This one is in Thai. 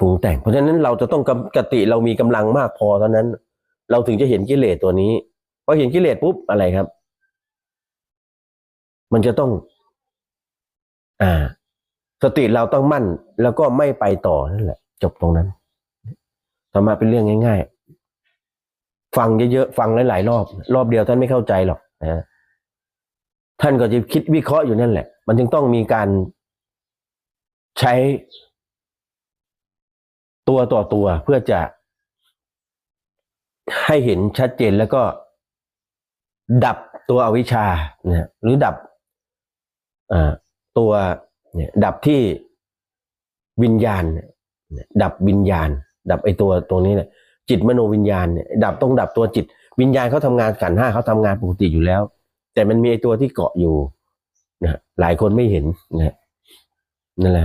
ปรุงแต่ง เพราะฉะนั้นเราจะต้องกติเรามีกำลังมากพอเท่านั้น เราถึงจะเห็นกิเลสตัวนี้พอเห็นกิเลสปุ๊บอะไรครับ มันจะต้อง อ่า สติเราต้องมั่น แล้วก็ไม่ไปต่อนั่นแหละ จบตรงนั้นธรรมะเป็นเรื่องง่าย ๆ ฟังเยอะๆฟังหลายๆรอบ รอบเดียวท่านไม่เข้าใจหรอกนะท่านก็จะคิดวิเคราะห์อยู่นั่นแหละ มันจึงต้องมีการใช้ ตัวต่อตัวเพื่อจะ ให้เห็นชัดเจนแล้วก็ ดับตัวอวิชชาเนี่ยหรือดับตัวเนี่ยดับที่วิญญาณ ดับวิญญาณ ดับไอตัวตรงนี้เนี่ยจิตมโนวิญญาณเนี่ยดับต้องดับตัวจิต วิญญาณเขาทำงานกันห้าเขาทำงานปกติอยู่แล้ว แต่มันมีไอตัวที่เกาะอยู่นะหลายคนไม่เห็นนะนั่นแหละ